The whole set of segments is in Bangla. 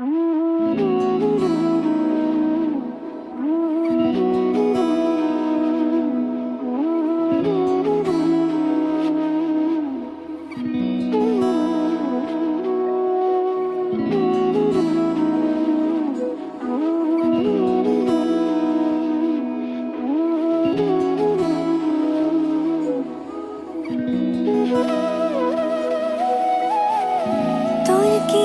তোর কি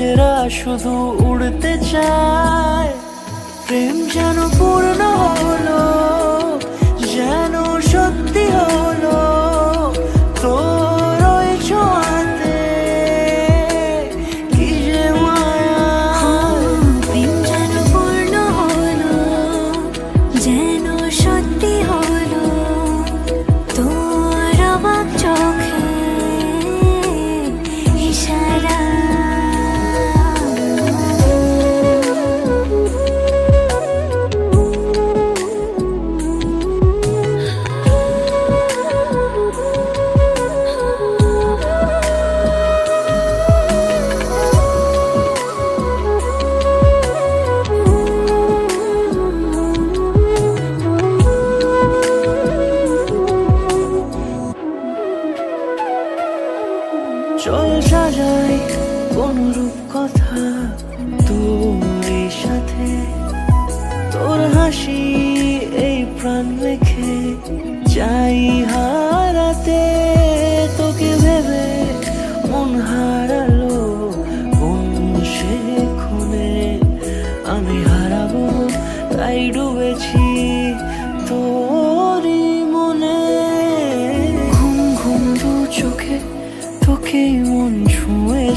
ইচ্ছেরা শুধু উড়তে চায়। প্রেম যেন পূর্ণ চল সাজাই কোন রূপ কথা তোর সাথে? তোর হাসি এই প্রাণ রেখে চাই হারাতে, তোকে ভেবে মন হারালো